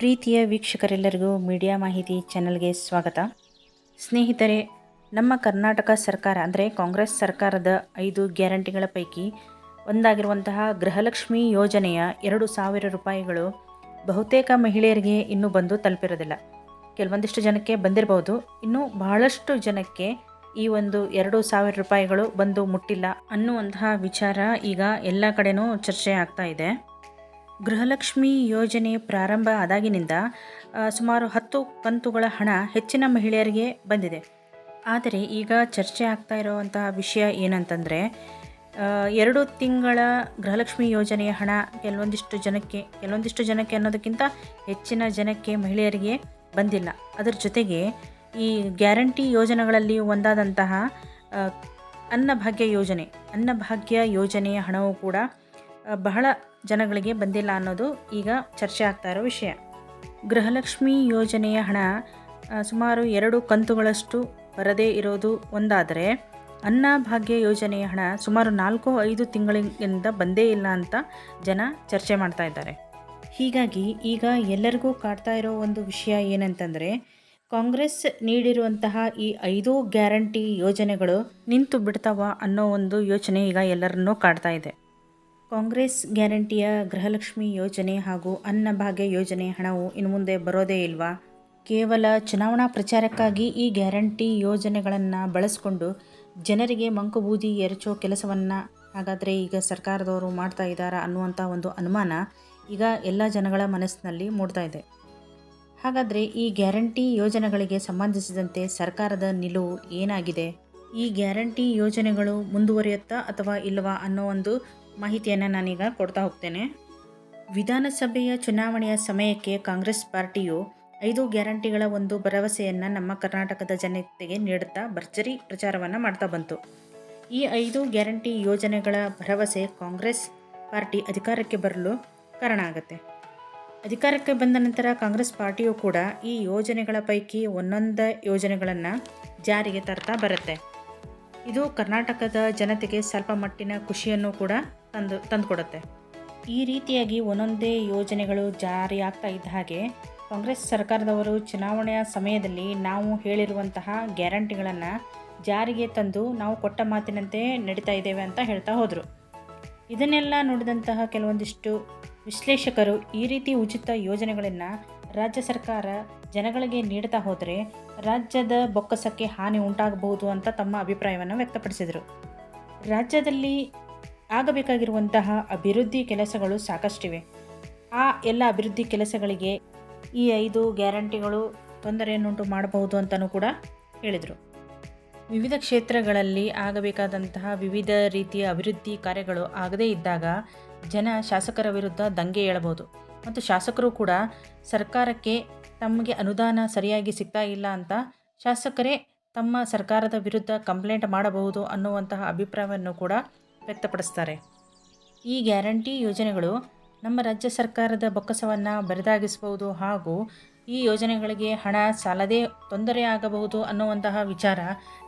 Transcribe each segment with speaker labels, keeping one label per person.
Speaker 1: ಪ್ರೀತಿಯ ವೀಕ್ಷಕರೆಲ್ಲರಿಗೂ ಮೀಡಿಯಾ ಮಾಹಿತಿ ಚಾನೆಲ್ಗೆ ಸ್ವಾಗತ. ಸ್ನೇಹಿತರೆ, ನಮ್ಮ ಕರ್ನಾಟಕ ಸರ್ಕಾರ ಅಂದರೆ ಕಾಂಗ್ರೆಸ್ ಸರ್ಕಾರದ ಐದು ಗ್ಯಾರಂಟಿಗಳ ಪೈಕಿ ಒಂದಾಗಿರುವಂತಹ ಗೃಹಲಕ್ಷ್ಮಿ ಯೋಜನೆಯ ಎರಡು ಸಾವಿರ ರೂಪಾಯಿಗಳು ಬಹುತೇಕ ಮಹಿಳೆಯರಿಗೆ ಇನ್ನೂ ಬಂದು ತಲುಪಿರೋದಿಲ್ಲ. ಕೆಲವೊಂದಿಷ್ಟು ಜನಕ್ಕೆ ಬಂದಿರಬಹುದು ಇನ್ನು ಬಹಳಷ್ಟು ಜನಕ್ಕೆ ಈ ಒಂದು ಎರಡು ಸಾವಿರ ರೂಪಾಯಿಗಳು ಬಂದು ಮುಟ್ಟಿಲ್ಲ ಅನ್ನುವಂತಹ ವಿಚಾರ ಈಗ ಎಲ್ಲ ಕಡೆನೂ ಚರ್ಚೆ ಆಗ್ತಾ ಇದೆ. ಗೃಹಲಕ್ಷ್ಮಿ ಯೋಜನೆ ಪ್ರಾರಂಭ ಆದಾಗಿನಿಂದ ಸುಮಾರು ಹತ್ತು ಕಂತುಗಳ ಹಣ ಹೆಚ್ಚಿನ ಮಹಿಳೆಯರಿಗೆ ಬಂದಿದೆ. ಆದರೆ ಈಗ ಚರ್ಚೆ ಆಗ್ತಾ ಇರುವಂತಹ ವಿಷಯ ಏನಂತಂದರೆ ಎರಡು ತಿಂಗಳ ಗೃಹಲಕ್ಷ್ಮಿ ಯೋಜನೆಯ ಹಣ ಕೆಲವೊಂದಿಷ್ಟು ಜನಕ್ಕೆ ಕೆಲವೊಂದಿಷ್ಟು ಜನಕ್ಕೆ ಅನ್ನೋದಕ್ಕಿಂತ ಹೆಚ್ಚಿನ ಜನಕ್ಕೆ ಮಹಿಳೆಯರಿಗೆ ಬಂದಿಲ್ಲ. ಅದರ ಜೊತೆಗೆ ಈ ಗ್ಯಾರಂಟಿ ಯೋಜನೆಗಳಲ್ಲಿ ಒಂದಾದಂತಹ ಅನ್ನಭಾಗ್ಯ ಯೋಜನೆ, ಅನ್ನಭಾಗ್ಯ ಯೋಜನೆಯ ಹಣವು ಕೂಡ ಬಹಳ ಜನಗಳಿಗೆ ಬಂದಿಲ್ಲ ಅನ್ನೋದು ಈಗ ಚರ್ಚೆ ಆಗ್ತಾ ಇರೋ ವಿಷಯ. ಗೃಹಲಕ್ಷ್ಮಿ ಯೋಜನೆಯ ಹಣ ಸುಮಾರು ಎರಡು ಕಂತುಗಳಷ್ಟು ಬರದೇ ಇರೋದು ಒಂದಾದರೆ ಅನ್ನಭಾಗ್ಯ ಯೋಜನೆಯ ಹಣ ಸುಮಾರು ನಾಲ್ಕು ಐದು ತಿಂಗಳಿಂದ ಬಂದೇ ಇಲ್ಲ ಅಂತ ಜನ ಚರ್ಚೆ ಮಾಡ್ತಾ ಇದ್ದಾರೆ. ಹೀಗಾಗಿ ಈಗ ಎಲ್ಲರಿಗೂ ಕಾಡ್ತಾ ಇರೋ ಒಂದು ವಿಷಯ ಏನಂತಂದರೆ, ಕಾಂಗ್ರೆಸ್ ನೀಡಿರುವಂತಹ ಈ ಐದು ಗ್ಯಾರಂಟಿ ಯೋಜನೆಗಳು ನಿಂತು ಬಿಡ್ತಾವ ಅನ್ನೋ ಒಂದು ಯೋಚನೆ ಈಗ ಎಲ್ಲರನ್ನೂ ಕಾಡ್ತಾ ಇದೆ. ಕಾಂಗ್ರೆಸ್ ಗ್ಯಾರಂಟಿಯ ಗೃಹಲಕ್ಷ್ಮಿ ಯೋಜನೆ ಹಾಗೂ ಅನ್ನಭಾಗ್ಯ ಯೋಜನೆ ಹಣವು ಇನ್ನು ಮುಂದೆ ಬರೋದೇ ಇಲ್ವಾ? ಕೇವಲ ಚುನಾವಣಾ ಪ್ರಚಾರಕ್ಕಾಗಿ ಈ ಗ್ಯಾರಂಟಿ ಯೋಜನೆಗಳನ್ನು ಬಳಸಿಕೊಂಡು ಜನರಿಗೆ ಮಂಕು ಬೂದಿ ಎರಚೋ ಕೆಲಸವನ್ನು ಹಾಗಾದರೆ ಈಗ ಸರ್ಕಾರದವರು ಮಾಡ್ತಾ ಇದ್ದಾರಾ ಅನ್ನುವಂಥ ಒಂದು ಅನುಮಾನ ಈಗ ಎಲ್ಲ ಜನಗಳ ಮನಸ್ಸಿನಲ್ಲಿ ಮೂಡ್ತಾ ಇದೆ. ಹಾಗಾದರೆ ಈ ಗ್ಯಾರಂಟಿ ಯೋಜನೆಗಳಿಗೆ ಸಂಬಂಧಿಸಿದಂತೆ ಸರ್ಕಾರದ ನಿಲುವು ಏನಾಗಿದೆ? ಈ ಗ್ಯಾರಂಟಿ ಯೋಜನೆಗಳು ಮುಂದುವರಿಯುತ್ತಾ ಅಥವಾ ಇಲ್ಲವಾ ಅನ್ನೋ ಒಂದು ಮಾಹಿತಿಯನ್ನು ನಾನೀಗ ಕೊಡ್ತಾ ಹೋಗ್ತೇನೆ. ವಿಧಾನಸಭೆಯ ಚುನಾವಣೆಯ ಸಮಯಕ್ಕೆ ಕಾಂಗ್ರೆಸ್ ಪಾರ್ಟಿಯು ಐದು ಗ್ಯಾರಂಟಿಗಳ ಒಂದು ಭರವಸೆಯನ್ನು ನಮ್ಮ ಕರ್ನಾಟಕದ ಜನತೆಗೆ ನೀಡುತ್ತಾ ಭರ್ಜರಿ ಪ್ರಚಾರವನ್ನು ಮಾಡ್ತಾ ಬಂತು. ಈ ಐದು ಗ್ಯಾರಂಟಿ ಯೋಜನೆಗಳ ಭರವಸೆ ಕಾಂಗ್ರೆಸ್ ಪಾರ್ಟಿ ಅಧಿಕಾರಕ್ಕೆ ಬರಲು ಕಾರಣ ಆಗುತ್ತೆ. ಅಧಿಕಾರಕ್ಕೆ ಬಂದ ನಂತರ ಕಾಂಗ್ರೆಸ್ ಪಾರ್ಟಿಯು ಕೂಡ ಈ ಯೋಜನೆಗಳ ಪೈಕಿ ಒಂದೊಂದು ಯೋಜನೆಗಳನ್ನು ಜಾರಿಗೆ ತರ್ತಾ ಬರುತ್ತೆ. ಇದು ಕರ್ನಾಟಕದ ಜನತೆಗೆ ಸ್ವಲ್ಪ ಮಟ್ಟಿನ ಖುಷಿಯನ್ನು ಕೂಡ ತಂದು, ತಂದುಕೊಡುತ್ತೆ. ಈ ರೀತಿಯಾಗಿ ಒಂದೊಂದೇ ಯೋಜನೆಗಳು ಜಾರಿಯಾಗ್ತಾ ಇದ್ದ ಹಾಗೆ ಕಾಂಗ್ರೆಸ್ ಸರ್ಕಾರದವರು ಚುನಾವಣೆಯ ಸಮಯದಲ್ಲಿ ನಾವು ಹೇಳಿರುವಂತಹ ಗ್ಯಾರಂಟಿಗಳನ್ನು ಜಾರಿಗೆ ತಂದು ನಾವು ಕೊಟ್ಟ ಮಾತಿನಂತೆ ನಡೀತಾ ಇದ್ದೇವೆ ಅಂತ ಹೇಳ್ತಾ ಹೋದರು. ಇದನ್ನೆಲ್ಲ ನೋಡಿದಂತಹ ಕೆಲವೊಂದಿಷ್ಟು ವಿಶ್ಲೇಷಕರು ಈ ರೀತಿ ಉಚಿತ ಯೋಜನೆಗಳನ್ನು ರಾಜ್ಯ ಸರ್ಕಾರ ಜನಗಳಿಗೆ ನೀಡ್ತಾ ಹೋದರೆ ರಾಜ್ಯದ ಬೊಕ್ಕಸಕ್ಕೆ ಹಾನಿ ಉಂಟಾಗಬಹುದು ಅಂತ ತಮ್ಮ ಅಭಿಪ್ರಾಯವನ್ನು ವ್ಯಕ್ತಪಡಿಸಿದರು. ರಾಜ್ಯದಲ್ಲಿ ಆಗಬೇಕಾಗಿರುವಂತಹ ಅಭಿವೃದ್ಧಿ ಕೆಲಸಗಳು ಸಾಕಷ್ಟಿವೆ. ಆ ಎಲ್ಲ ಅಭಿವೃದ್ಧಿ ಕೆಲಸಗಳಿಗೆ ಈ ಐದು ಗ್ಯಾರಂಟಿಗಳು ತೊಂದರೆಯನ್ನುಂಟು ಮಾಡಬಹುದು ಅಂತಲೂ ಕೂಡ ಹೇಳಿದರು. ವಿವಿಧ ಕ್ಷೇತ್ರಗಳಲ್ಲಿ ಆಗಬೇಕಾದಂತಹ ವಿವಿಧ ರೀತಿಯ ಅಭಿವೃದ್ಧಿ ಕಾರ್ಯಗಳು ಆಗದೇ ಇದ್ದಾಗ ಜನ ಶಾಸಕರ ವಿರುದ್ಧ ದಂಗೆ ಏಳಬಹುದು. ಮತ್ತು ಶಾಸಕರು ಕೂಡ ಸರ್ಕಾರಕ್ಕೆ ತಮಗೆ ಅನುದಾನ ಸರಿಯಾಗಿ ಸಿಗ್ತಾ ಇಲ್ಲ ಅಂತ ಶಾಸಕರೇ ತಮ್ಮ ಸರ್ಕಾರದ ವಿರುದ್ಧ ಕಂಪ್ಲೇಂಟ್ ಮಾಡಬಹುದು ಅನ್ನುವಂತಹ ಅಭಿಪ್ರಾಯವನ್ನು ಕೂಡ ವ್ಯಕ್ತಪಡಿಸ್ತಾರೆ. ಈ ಗ್ಯಾರಂಟಿ ಯೋಜನೆಗಳು ನಮ್ಮ ರಾಜ್ಯ ಸರ್ಕಾರದ ಬೊಕ್ಕಸವನ್ನು ಬರಿದಾಗಿಸಬಹುದು ಹಾಗೂ ಈ ಯೋಜನೆಗಳಿಗೆ ಹಣ ಸಾಲದೇ ತೊಂದರೆ ಆಗಬಹುದು ಅನ್ನುವಂತಹ ವಿಚಾರ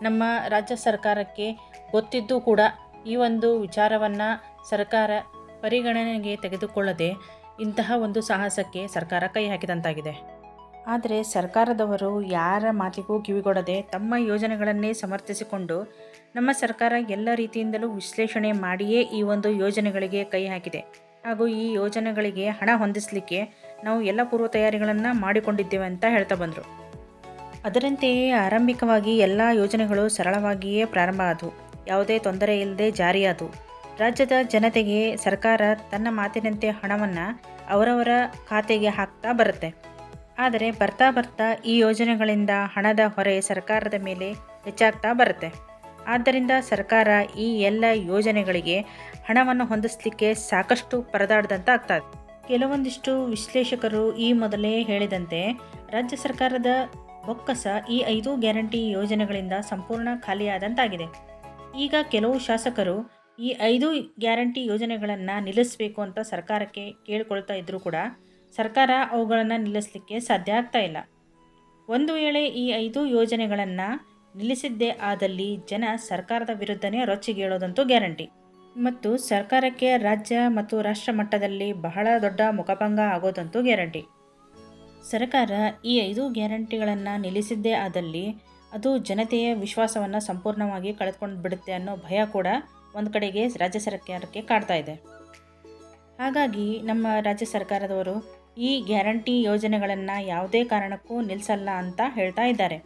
Speaker 1: ನಮ್ಮ ರಾಜ್ಯ ಸರ್ಕಾರಕ್ಕೆ ಗೊತ್ತಿದ್ದು ಕೂಡ ಈ ಒಂದು ವಿಚಾರವನ್ನು ಸರ್ಕಾರ ಪರಿಗಣನೆಗೆ ತೆಗೆದುಕೊಳ್ಳದೆ ಇಂತಹ ಒಂದು ಸಾಹಸಕ್ಕೆ ಸರ್ಕಾರ ಕೈ ಹಾಕಿದಂತಾಗಿದೆ. ಆದರೆ ಸರ್ಕಾರದವರು ಯಾರ ಮಾತಿಗೂ ಕಿವಿಗೊಡದೆ ತಮ್ಮ ಯೋಜನೆಗಳನ್ನೇ ಸಮರ್ಥಿಸಿಕೊಂಡು ನಮ್ಮ ಸರ್ಕಾರ ಎಲ್ಲ ರೀತಿಯಿಂದಲೂ ವಿಶ್ಲೇಷಣೆ ಮಾಡಿಯೇ ಈ ಒಂದು ಯೋಜನೆಗಳಿಗೆ ಕೈ ಹಾಕಿದೆ. ಹಾಗೂ ಈ ಯೋಜನೆಗಳಿಗೆ ಹಣ ಹೊಂದಿಸಲಿಕ್ಕೆ ನಾವು ಎಲ್ಲ ಪೂರ್ವ ತಯಾರಿಗಳನ್ನು ಮಾಡಿಕೊಂಡಿದ್ದೇವೆ ಅಂತ ಹೇಳ್ತಾ ಬಂದರು. ಅದರಂತೆಯೇ ಆರಂಭಿಕವಾಗಿ ಎಲ್ಲ ಯೋಜನೆಗಳು ಸರಳವಾಗಿಯೇ ಪ್ರಾರಂಭ ಆದವು. ಯಾವುದೇ ತೊಂದರೆ ಇಲ್ಲದೆ ಜಾರಿಯಾದವು. ರಾಜ್ಯದ ಜನತೆಗೆ ಸರ್ಕಾರ ತನ್ನ ಮಾತಿನಂತೆ ಹಣವನ್ನು ಅವರವರ ಖಾತೆಗೆ ಹಾಕ್ತಾ ಬರುತ್ತೆ. ಆದರೆ ಬರ್ತಾ ಬರ್ತಾ ಈ ಯೋಜನೆಗಳಿಂದ ಹಣದ ಹೊರೆ ಸರ್ಕಾರದ ಮೇಲೆ ಹೆಚ್ಚಾಗ್ತಾ ಬರುತ್ತೆ. ಆದ್ದರಿಂದ ಸರ್ಕಾರ ಈ ಎಲ್ಲ ಯೋಜನೆಗಳಿಗೆ ಹಣವನ್ನು ಹೊಂದಿಸಲಿಕ್ಕೆ ಸಾಕಷ್ಟು ಪರದಾಡ್ದಂತ ಆಗ್ತದೆ ಕೆಲವೊಂದಿಷ್ಟು ವಿಶ್ಲೇಷಕರು ಈ ಮೊದಲೇ ಹೇಳಿದಂತೆ ರಾಜ್ಯ ಸರ್ಕಾರದ ಬೊಕ್ಕಸ ಈ ಐದು ಗ್ಯಾರಂಟಿ ಯೋಜನೆಗಳಿಂದ ಸಂಪೂರ್ಣ ಖಾಲಿಯಾದಂತಾಗಿದೆ. ಈಗ ಕೆಲವು ಶಾಸಕರು ಈ ಐದು ಗ್ಯಾರಂಟಿ ಯೋಜನೆಗಳನ್ನು ನಿಲ್ಲಿಸಬೇಕು ಅಂತ ಸರ್ಕಾರಕ್ಕೆ ಕೇಳಿಕೊಳ್ತಾ ಇದ್ದರೂ ಕೂಡ ಸರ್ಕಾರ ಅವುಗಳನ್ನು ನಿಲ್ಲಿಸಲಿಕ್ಕೆ ಸಾಧ್ಯ ಆಗ್ತಾ ಇಲ್ಲ. ಒಂದು ವೇಳೆ ಈ ಐದು ಯೋಜನೆಗಳನ್ನು ನಿಲ್ಲಿಸಿದ್ದೇ ಆದಲ್ಲಿ ಜನ ಸರ್ಕಾರದ ವಿರುದ್ಧನೇ ರೊಚ್ಚಿಗೇಳೋದಂತೂ ಗ್ಯಾರಂಟಿ. ಮತ್ತು ಸರ್ಕಾರಕ್ಕೆ ರಾಜ್ಯ ಮತ್ತು ರಾಷ್ಟ್ರ ಮಟ್ಟದಲ್ಲಿ ಬಹಳ ದೊಡ್ಡ ಮುಖಭಂಗ ಆಗೋದಂತೂ ಗ್ಯಾರಂಟಿ. ಸರ್ಕಾರ ಈ ಐದು ಗ್ಯಾರಂಟಿಗಳನ್ನು ನಿಲ್ಲಿಸಿದ್ದೇ ಆದಲ್ಲಿ ಅದು ಜನತೆಯ ವಿಶ್ವಾಸವನ್ನು ಸಂಪೂರ್ಣವಾಗಿ ಕಳೆದುಕೊಂಡು ಬಿಡುತ್ತೆ ಅನ್ನೋ ಭಯ ಕೂಡ ಒಂದು ಕಡೆಗೆ ರಾಜ್ಯ ಸರ್ಕಾರಕ್ಕೆ ಕಾಡ್ತಾ ಇದೆ. ಹಾಗಾಗಿ ನಮ್ಮ ರಾಜ್ಯ ಸರ್ಕಾರದವರು ಈ ಗ್ಯಾರಂಟಿ ಯೋಜನೆಗಳನ್ನು ಯಾವುದೇ ಕಾರಣಕ್ಕೂ ನಿಲ್ಲಿಸಲ್ಲ ಅಂತ ಹೇಳ್ತಾ ಇದ್ದಾರೆ.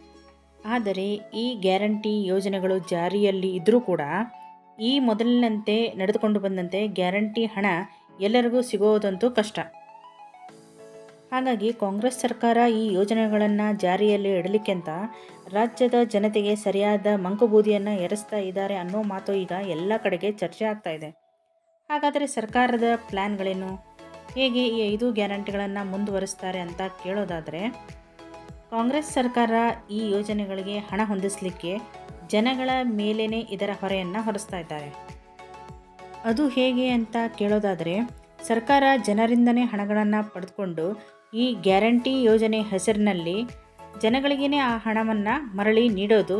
Speaker 1: ಆದರೆ ಈ ಗ್ಯಾರಂಟಿ ಯೋಜನೆಗಳು ಜಾರಿಯಲ್ಲಿ ಇದ್ದರೂ ಕೂಡ ಈ ಮೊದಲಿನಂತೆ ನಡೆದುಕೊಂಡು ಬಂದಂತೆ ಗ್ಯಾರಂಟಿ ಹಣ ಎಲ್ಲರಿಗೂ ಸಿಗೋದಂತೂ ಕಷ್ಟ. ಹಾಗಾಗಿ ಕಾಂಗ್ರೆಸ್ ಸರ್ಕಾರ ಈ ಯೋಜನೆಗಳನ್ನು ಜಾರಿಯಲ್ಲಿ ಇಡಲಿಕ್ಕೆ ಅಂತ ರಾಜ್ಯದ ಜನತೆಗೆ ಸರಿಯಾದ ಮಂಕುಬೂದಿಯನ್ನು ಎರಸ್ತಾ ಇದ್ದಾರೆ ಅನ್ನೋ ಮಾತು ಈಗ ಎಲ್ಲ ಕಡೆಗೆ ಚರ್ಚೆ ಆಗ್ತಾ ಇದೆ. ಹಾಗಾದರೆ ಸರ್ಕಾರದ ಪ್ಲ್ಯಾನ್ಗಳೇನು ಹೇಗೆ ಈ ಐದು ಗ್ಯಾರಂಟಿಗಳನ್ನು ಮುಂದುವರಿಸ್ತಾರೆ ಅಂತ ಕೇಳೋದಾದರೆ, ಕಾಂಗ್ರೆಸ್ ಸರ್ಕಾರ ಈ ಯೋಜನೆಗಳಿಗೆ ಹಣ ಹೊಂದಿಸಲಿಕ್ಕೆ ಜನಗಳ ಮೇಲೇ ಇದರ ಹೊರೆಯನ್ನು ಹೊರಿಸ್ತಾ ಇದ್ದಾರೆ. ಅದು ಹೇಗೆ ಅಂತ ಕೇಳೋದಾದರೆ, ಸರ್ಕಾರ ಜನರಿಂದನೇ ಹಣಗಳನ್ನು ಪಡೆದುಕೊಂಡು ಈ ಗ್ಯಾರಂಟಿ ಯೋಜನೆ ಹೆಸರಿನಲ್ಲಿ ಜನಗಳಿಗೇ ಆ ಹಣವನ್ನು ಮರಳಿ ನೀಡೋದು,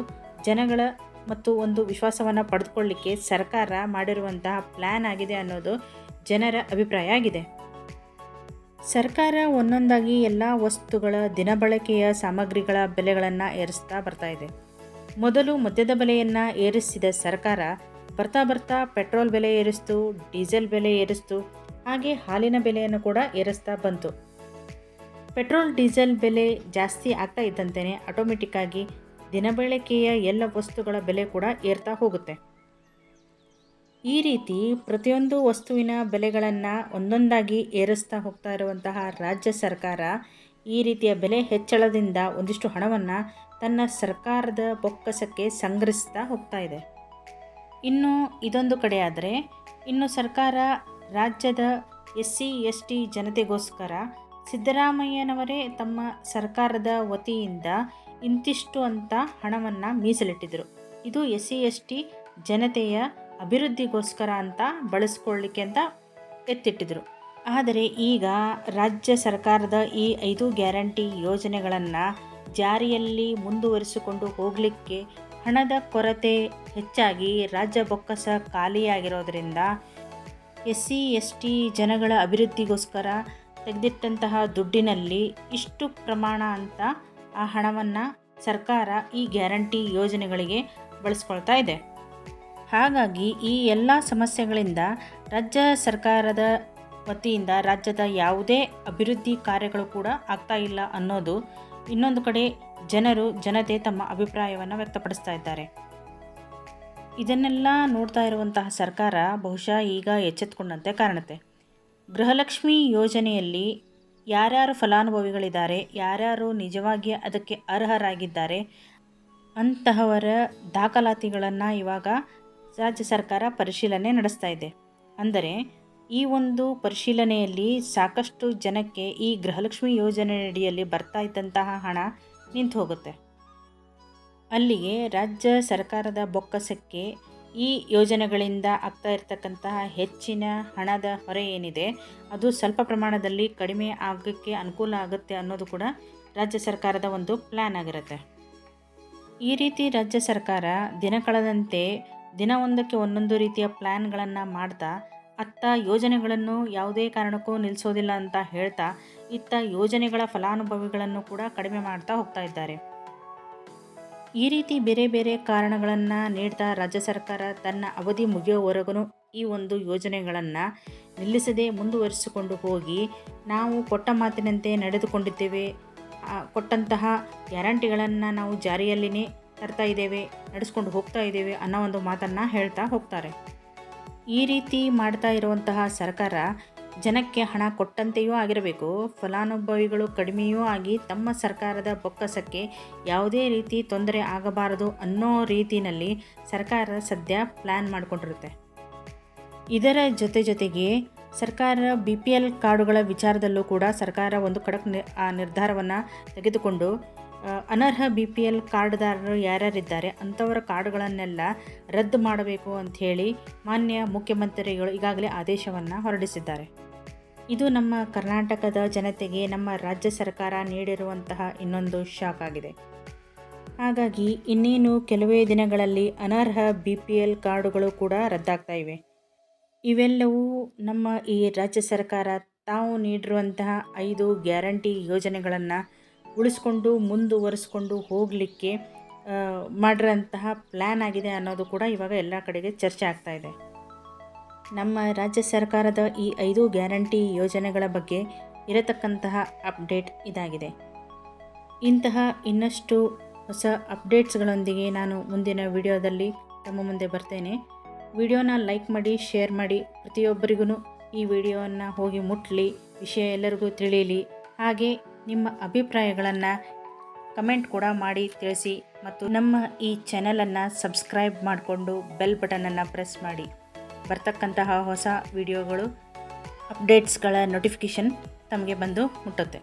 Speaker 1: ಜನಗಳ ಮತ್ತು ಒಂದು ವಿಶ್ವಾಸವನ್ನು ಪಡೆದುಕೊಳ್ಳಿಕ್ಕೆ ಸರ್ಕಾರ ಮಾಡಿರುವಂತಹ ಪ್ಲ್ಯಾನ್ ಆಗಿದೆ ಅನ್ನೋದು ಜನರ ಅಭಿಪ್ರಾಯ ಆಗಿದೆ. ಸರ್ಕಾರ ಒಂದೊಂದಾಗಿ ಎಲ್ಲ ವಸ್ತುಗಳ ದಿನಬಳಕೆಯ ಸಾಮಗ್ರಿಗಳ ಬೆಲೆಗಳನ್ನು ಏರಿಸ್ತಾ ಬರ್ತಾ ಇದೆ. ಮೊದಲು ಮದ್ಯದ ಬೆಲೆಯನ್ನು ಏರಿಸಿದ ಸರ್ಕಾರ ಬರ್ತಾ ಬರ್ತಾ ಪೆಟ್ರೋಲ್ ಬೆಲೆ ಏರಿಸ್ತು, ಡೀಸೆಲ್ ಬೆಲೆ ಏರಿಸ್ತು, ಹಾಗೆ ಹಾಲಿನ ಬೆಲೆಯನ್ನು ಕೂಡ ಏರಿಸ್ತಾ ಬಂತು. ಪೆಟ್ರೋಲ್, ಡೀಸೆಲ್ ಬೆಲೆ ಜಾಸ್ತಿ ಆಗ್ತಾ ಇದ್ದಂತೆಯೇ ಆಟೋಮೆಟಿಕ್ಕಾಗಿ ದಿನಬಳಕೆಯ ಎಲ್ಲ ವಸ್ತುಗಳ ಬೆಲೆ ಕೂಡ ಏರ್ತಾ ಹೋಗುತ್ತೆ. ಈ ರೀತಿ ಪ್ರತಿಯೊಂದು ವಸ್ತುವಿನ ಬೆಲೆಗಳನ್ನು ಒಂದೊಂದಾಗಿ ಏರಿಸ್ತಾ ಹೋಗ್ತಾ ಇರುವಂತಹ ರಾಜ್ಯ ಸರ್ಕಾರ ಈ ರೀತಿಯ ಬೆಲೆ ಹೆಚ್ಚಳದಿಂದ ಒಂದಿಷ್ಟು ಹಣವನ್ನು ತನ್ನ ಸರ್ಕಾರದ ಬೊಕ್ಕಸಕ್ಕೆ ಸಂಗ್ರಹಿಸ್ತಾ ಹೋಗ್ತಾ ಇದೆ. ಇನ್ನು ಇದೊಂದು ಕಡೆ ಆದರೆ ಇನ್ನು ಸರ್ಕಾರ ರಾಜ್ಯದ ಎಸ್ ಸಿ ಎಸ್ ಟಿ ಜನತೆಗೋಸ್ಕರ ಸಿದ್ದರಾಮಯ್ಯನವರೇ ತಮ್ಮ ಸರ್ಕಾರದ ವತಿಯಿಂದ ಇಂತಿಷ್ಟು ಅಂತ ಹಣವನ್ನು ಮೀಸಲಿಟ್ಟಿದ್ದರು ಇದು ಎಸ್ ಸಿ ಎಸ್ ಟಿ ಜನತೆಯ ಅಭಿವೃದ್ಧಿಗೋಸ್ಕರ ಅಂತ ಬಳಸ್ಕೊಳ್ಳಿಕ್ಕೆ ಅಂತ ಎತ್ತಿಟ್ಟಿದ್ರು. ಆದರೆ ಈಗ ರಾಜ್ಯ ಸರ್ಕಾರದ ಈ ಐದು ಗ್ಯಾರಂಟಿ ಯೋಜನೆಗಳನ್ನು ಜಾರಿಯಲ್ಲಿ ಮುಂದುವರಿಸಿಕೊಂಡು ಹೋಗಲಿಕ್ಕೆ ಹಣದ ಕೊರತೆ ಹೆಚ್ಚಾಗಿ ರಾಜ್ಯ ಬೊಕ್ಕಸ ಖಾಲಿಯಾಗಿರೋದರಿಂದ ಎಸ್ ಸಿ ಎಸ್ ಟಿ ಜನಗಳ ಅಭಿವೃದ್ಧಿಗೋಸ್ಕರ ತೆಗೆದಿಟ್ಟಂತಹ ದುಡ್ಡಿನಲ್ಲಿ ಇಷ್ಟು ಪ್ರಮಾಣ ಅಂತ ಆ ಹಣವನ್ನು ಸರ್ಕಾರ ಈ ಗ್ಯಾರಂಟಿ ಯೋಜನೆಗಳಿಗೆ ಬಳಸ್ಕೊಳ್ತಾ ಇದೆ. ಹಾಗಾಗಿ ಈ ಎಲ್ಲ ಸಮಸ್ಯೆಗಳಿಂದ ರಾಜ್ಯ ಸರ್ಕಾರದ ವತಿಯಿಂದ ರಾಜ್ಯದ ಯಾವುದೇ ಅಭಿವೃದ್ಧಿ ಕಾರ್ಯಗಳು ಕೂಡ ಆಗ್ತಾ ಇಲ್ಲ ಅನ್ನೋದು ಇನ್ನೊಂದು ಕಡೆ ಜನರು, ಜನತೆ ತಮ್ಮ ಅಭಿಪ್ರಾಯವನ್ನು ವ್ಯಕ್ತಪಡಿಸ್ತಾ ಇದ್ದಾರೆ. ಇದನ್ನೆಲ್ಲ ನೋಡ್ತಾ ಇರುವಂತಹ ಸರ್ಕಾರ ಬಹುಶಃ ಈಗ ಎಚ್ಚೆತ್ತುಕೊಂಡಂತೆ ಕಾಣುತ್ತೆ. ಗೃಹಲಕ್ಷ್ಮಿ ಯೋಜನೆಯಲ್ಲಿ ಯಾರ್ಯಾರು ಫಲಾನುಭವಿಗಳಿದ್ದಾರೆ, ಯಾರ್ಯಾರು ನಿಜವಾಗಿ ಅದಕ್ಕೆ ಅರ್ಹರಾಗಿದ್ದಾರೆ ಅಂತಹವರ ದಾಖಲಾತಿಗಳನ್ನು ಇವಾಗ ರಾಜ್ಯ ಸರ್ಕಾರ ಪರಿಶೀಲನೆ ನಡೆಸ್ತಾ ಇದೆ. ಅಂದರೆ ಈ ಒಂದು ಪರಿಶೀಲನೆಯಲ್ಲಿ ಸಾಕಷ್ಟು ಜನಕ್ಕೆ ಈ ಗೃಹಲಕ್ಷ್ಮಿ ಯೋಜನೆಯಡಿಯಲ್ಲಿ ಬರ್ತಾ ಇದ್ದಂತಹ ಹಣ ನಿಂತು ಹೋಗುತ್ತೆ. ಅಲ್ಲಿಗೆ ರಾಜ್ಯ ಸರ್ಕಾರದ ಬೊಕ್ಕಸಕ್ಕೆ ಈ ಯೋಜನೆಗಳಿಂದ ಆಗ್ತಾ ಇರತಕ್ಕಂತಹ ಹೆಚ್ಚಿನ ಹಣದ ಹೊರೆ ಏನಿದೆ, ಅದು ಸ್ವಲ್ಪ ಪ್ರಮಾಣದಲ್ಲಿ ಕಡಿಮೆ ಆಗೋಕ್ಕೆ ಅನುಕೂಲ ಆಗುತ್ತೆ ಅನ್ನೋದು ಕೂಡ ರಾಜ್ಯ ಸರ್ಕಾರದ ಒಂದು ಪ್ಲ್ಯಾನ್ ಆಗಿರುತ್ತೆ. ಈ ರೀತಿ ರಾಜ್ಯ ಸರ್ಕಾರ ದಿನ ಕಳೆದಂತೆ ದಿನವೊಂದಕ್ಕೆ ಒಂದೊಂದು ರೀತಿಯ ಪ್ಲ್ಯಾನ್ಗಳನ್ನು ಮಾಡ್ತಾ, ಅತ್ತ ಯೋಜನೆಗಳನ್ನು ಯಾವುದೇ ಕಾರಣಕ್ಕೂ ನಿಲ್ಲಿಸೋದಿಲ್ಲ ಅಂತ ಹೇಳ್ತಾ, ಇತ್ತ ಯೋಜನೆಗಳ ಫಲಾನುಭವಿಗಳನ್ನು ಕೂಡ ಕಡಿಮೆ ಮಾಡ್ತಾ ಹೋಗ್ತಾ ಇದ್ದಾರೆ. ಈ ರೀತಿ ಬೇರೆ ಬೇರೆ ಕಾರಣಗಳನ್ನು ನೀಡ್ತಾ ರಾಜ್ಯ ಸರ್ಕಾರ ತನ್ನ ಅವಧಿ ಮುಗಿಯೋವರೆಗೂ ಈ ಒಂದು ಯೋಜನೆಗಳನ್ನು ನಿಲ್ಲಿಸದೆ ಮುಂದುವರಿಸಿಕೊಂಡು ಹೋಗಿ, ನಾವು ಕೊಟ್ಟ ಮಾತಿನಂತೆ ನಡೆದುಕೊಂಡಿದ್ದೇವೆ. ಕೊಟ್ಟಂತಹ ಗ್ಯಾರಂಟಿಗಳನ್ನು ನಾವು ಜಾರಿಯಲ್ಲಿನೇ ತರ್ತಾ ಇದ್ದೇವೆ, ನಡೆಸ್ಕೊಂಡು ಹೋಗ್ತಾ ಇದ್ದೇವೆ ಅನ್ನೋ ಒಂದು ಮಾತನ್ನು ಹೇಳ್ತಾ ಹೋಗ್ತಾರೆ. ಈ ರೀತಿ ಮಾಡ್ತಾ ಇರುವಂತಹ ಸರ್ಕಾರ ಜನಕ್ಕೆ ಹಣ ಕೊಟ್ಟಂತೆಯೂ ಆಗಿರಬೇಕು. ಫಲಾನುಭವಿಗಳು ಕಡಿಮೆಯೂ ಆಗಿ ತಮ್ಮ ಸರ್ಕಾರದ ಬೊಕ್ಕಸಕ್ಕೆ ಯಾವುದೇ ರೀತಿ ತೊಂದರೆ ಆಗಬಾರದು ಅನ್ನೋ ರೀತಿಯಲ್ಲಿ ಸರ್ಕಾರ ಸದ್ಯ ಪ್ಲ್ಯಾನ್ ಮಾಡಿಕೊಂಡಿರುತ್ತೆ. ಇದರ ಜೊತೆ ಜೊತೆಗೆ ಸರ್ಕಾರ ಬಿ ಪಿ ಎಲ್ ಕಾರ್ಡುಗಳ ವಿಚಾರದಲ್ಲೂ ಕೂಡ ಸರ್ಕಾರ ಒಂದು ಖಡಕ್ ನಿರ್ಧಾರವನ್ನು ತೆಗೆದುಕೊಂಡು ಅನರ್ಹ ಬಿ ಪಿ ಎಲ್ ಕಾರ್ಡ್ದಾರರು ಯಾರ್ಯಾರಿದ್ದಾರೆ ಅಂಥವರ ಕಾರ್ಡುಗಳನ್ನೆಲ್ಲ ರದ್ದು ಮಾಡಬೇಕು ಅಂಥೇಳಿ ಮಾನ್ಯ ಮುಖ್ಯಮಂತ್ರಿಗಳು ಈಗಾಗಲೇ ಆದೇಶವನ್ನು ಹೊರಡಿಸಿದ್ದಾರೆ. ಇದು ನಮ್ಮ ಕರ್ನಾಟಕದ ಜನತೆಗೆ ನಮ್ಮ ರಾಜ್ಯ ಸರ್ಕಾರ ನೀಡಿರುವಂತಹ ಇನ್ನೊಂದು ಶಾಕ್ ಆಗಿದೆ. ಹಾಗಾಗಿ ಇನ್ನೇನು ಕೆಲವೇ ದಿನಗಳಲ್ಲಿ ಅನರ್ಹ ಬಿ ಪಿ ಎಲ್ ಕಾರ್ಡುಗಳು ಕೂಡ ರದ್ದಾಗ್ತಾ ಇವೆ. ಇವೆಲ್ಲವೂ ನಮ್ಮ ಈ ರಾಜ್ಯ ಸರ್ಕಾರ ತಾವು ನೀಡಿರುವಂತಹ ಐದು ಗ್ಯಾರಂಟಿ ಯೋಜನೆಗಳನ್ನು ಉಳಿಸ್ಕೊಂಡು ಮುಂದುವರಿಸ್ಕೊಂಡು ಹೋಗಲಿಕ್ಕೆ ಮಾಡಿರೋಂತಹ ಪ್ಲ್ಯಾನ್ ಆಗಿದೆ ಅನ್ನೋದು ಕೂಡ ಇವಾಗ ಎಲ್ಲ ಕಡೆಗೆ ಚರ್ಚೆ ಆಗ್ತಾ ಇದೆ. ನಮ್ಮ ರಾಜ್ಯ ಸರ್ಕಾರದ ಈ ಐದು ಗ್ಯಾರಂಟಿ ಯೋಜನೆಗಳ ಬಗ್ಗೆ ಇರತಕ್ಕಂತಹ ಅಪ್ಡೇಟ್ ಇದಾಗಿದೆ. ಇಂತಹ ಇನ್ನಷ್ಟು ಹೊಸ ಅಪ್ಡೇಟ್ಸ್ಗಳೊಂದಿಗೆ ನಾನು ಮುಂದಿನ ವಿಡಿಯೋದಲ್ಲಿ ತಮ್ಮ ಮುಂದೆ ಬರ್ತೇನೆ. ವಿಡಿಯೋನ ಲೈಕ್ ಮಾಡಿ, ಶೇರ್ ಮಾಡಿ ಪ್ರತಿಯೊಬ್ಬರಿಗೂ ಈ ವಿಡಿಯೋವನ್ನು ಹೋಗಿ ಮುಟ್ಟಲಿ ವಿಷಯ ಎಲ್ಲರಿಗೂ ತಿಳಿಯಲಿ. ಹಾಗೆ ನಿಮ್ಮ ಅಭಿಪ್ರಾಯಗಳನ್ನು ಕಮೆಂಟ್ ಕೂಡ ಮಾಡಿ ತಿಳಿಸಿ ಮತ್ತು ನಮ್ಮ ಈ ಚಾನಲನ್ನು ಸಬ್ಸ್ಕ್ರೈಬ್ ಮಾಡಿಕೊಂಡು ಬೆಲ್ ಬಟನನ್ನು ಪ್ರೆಸ್ ಮಾಡಿ. ಬರ್ತಕ್ಕಂತಹ ಹೊಸ ವಿಡಿಯೋಗಳು ಅಪ್ಡೇಟ್ಸ್ಗಳ ನೋಟಿಫಿಕೇಷನ್ ತಮಗೆ ಬಂದು ಮುಟ್ಟುತ್ತೆ.